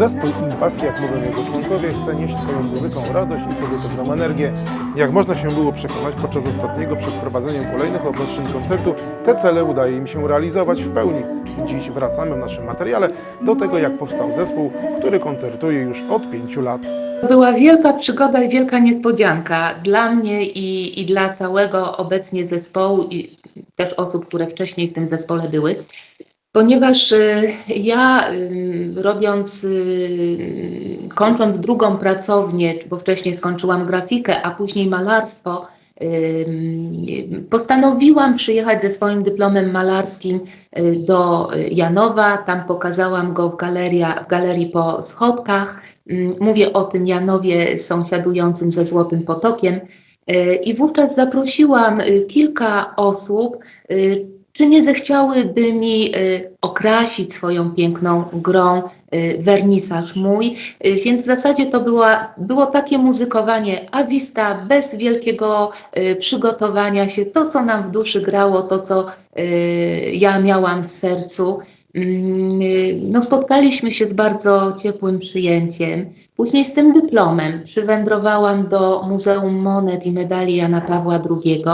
Zespół Impast, jak mówią jego członkowie, chce nieść swoją muzyką radość i pozytywną energię. Jak można się było przekonać podczas ostatniego przed prowadzeniem kolejnych obostrzeń koncertu, te cele udaje im się realizować w pełni. Dziś wracamy w naszym materiale do tego, jak powstał zespół, który koncertuje już od pięciu lat. Była wielka przygoda i wielka niespodzianka dla mnie i, i dla całego obecnie zespołu i też osób, które wcześniej w tym zespole były. Ponieważ y, ja robiąc, y, kończąc drugą pracownię, bo wcześniej skończyłam grafikę, a później malarstwo, postanowiłam przyjechać ze swoim dyplomem malarskim y, do Janowa. Tam pokazałam go w, galeria, w galerii po schodkach. Mówię o tym Janowie sąsiadującym ze Złotym Potokiem. I wówczas zaprosiłam kilka osób, czy nie zechciałyby mi y, okrasić swoją piękną grą y, wernisaż mój. Y, Więc w zasadzie to była, było takie muzykowanie awista, bez wielkiego przygotowania się. To, co nam w duszy grało, to, co ja miałam w sercu. Mm, No, spotkaliśmy się z bardzo ciepłym przyjęciem. Później z tym dyplomem przywędrowałam do Muzeum Monet i Medali Jana Pawła II.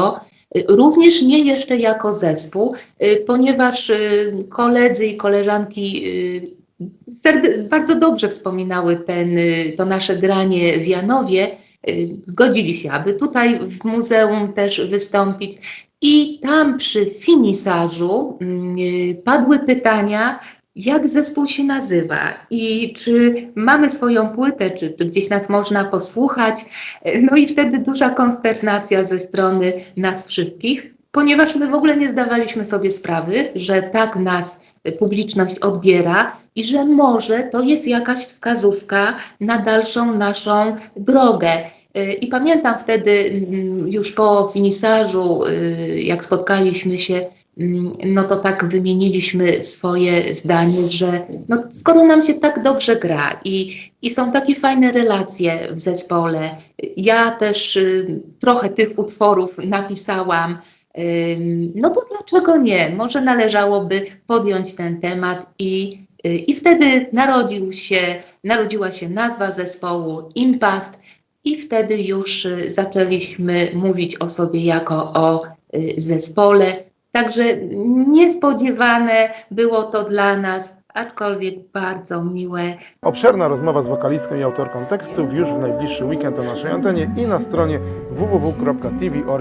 Również nie jeszcze jako zespół, y, ponieważ y, koledzy i koleżanki y, bardzo dobrze wspominały ten, to nasze granie w Janowie. Zgodzili się, aby tutaj w muzeum też wystąpić. I tam przy finisażu mm, padły pytania, jak zespół się nazywa i czy mamy swoją płytę, czy, czy gdzieś nas można posłuchać. No i wtedy duża konsternacja ze strony nas wszystkich, ponieważ my w ogóle nie zdawaliśmy sobie sprawy, że tak nas publiczność odbiera i że może to jest jakaś wskazówka na dalszą naszą drogę. I pamiętam wtedy mm, już po finisażu, y, jak spotkaliśmy się, no to tak wymieniliśmy swoje zdanie, że no, skoro nam się tak dobrze gra i, i są takie fajne relacje w zespole, ja też y, trochę tych utworów napisałam, ym, no to dlaczego nie? Może należałoby podjąć ten temat i, y, i wtedy narodził się, narodziła się nazwa zespołu Impast i wtedy już y, zaczęliśmy mówić o sobie jako o y, zespole. Także niespodziewane było to dla nas, aczkolwiek bardzo miłe. Obszerna rozmowa z wokalistką i autorką tekstów już w najbliższy weekend na naszej antenie i na stronie www.tvorion.pl.